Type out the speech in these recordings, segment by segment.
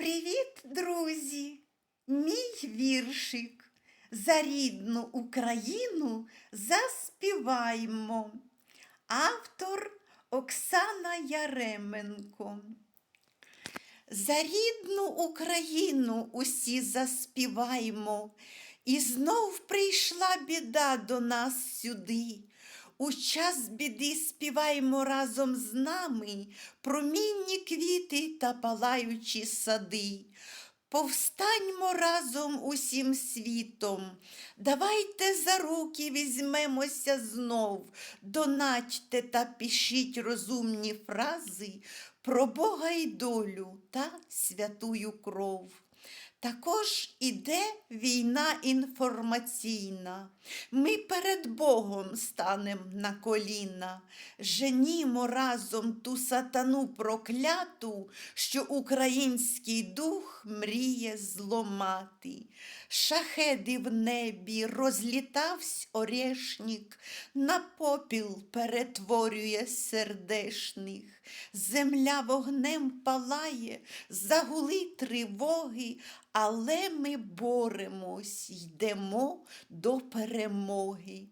Привіт, друзі! Мій віршик. За рідну Україну заспіваймо. Автор Оксана Яременко. За рідну Україну усі заспіваймо, і знов прийшла біда до нас сюди. У час біди співаймо разом з нами промінні квіти та палаючі сади. Повстаньмо разом усім світом, давайте за руки візьмемося знов, донатьте та пишіть розумні фрази про Бога й долю та святую кров. Також іде війна інформаційна. Ми перед Богом станем на коліна, женімо разом ту сатану прокляту, що український дух мріє зломати. Шахеди в небі розлітавсь орешник, на попіл перетворює сердешних. Земля вогнем палає, загули тривоги, але ми боремось, йдемо до перемоги.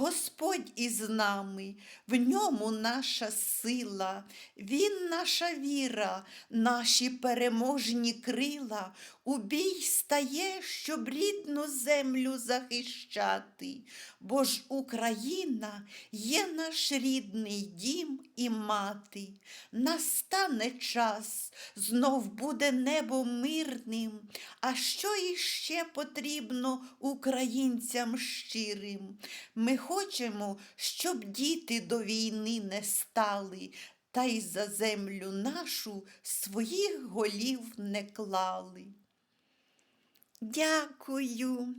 Господь із нами, в ньому наша сила, Він наша віра, наші переможні крила. У бій стає, щоб рідну землю захищати, бо ж Україна є наш рідний дім і мати. Настане час, знов буде небо мирним, а що іще потрібно українцям щирим? Ми хочемо, щоб діти до війни не стали, та й за землю нашу своїх голів не клали. Дякую.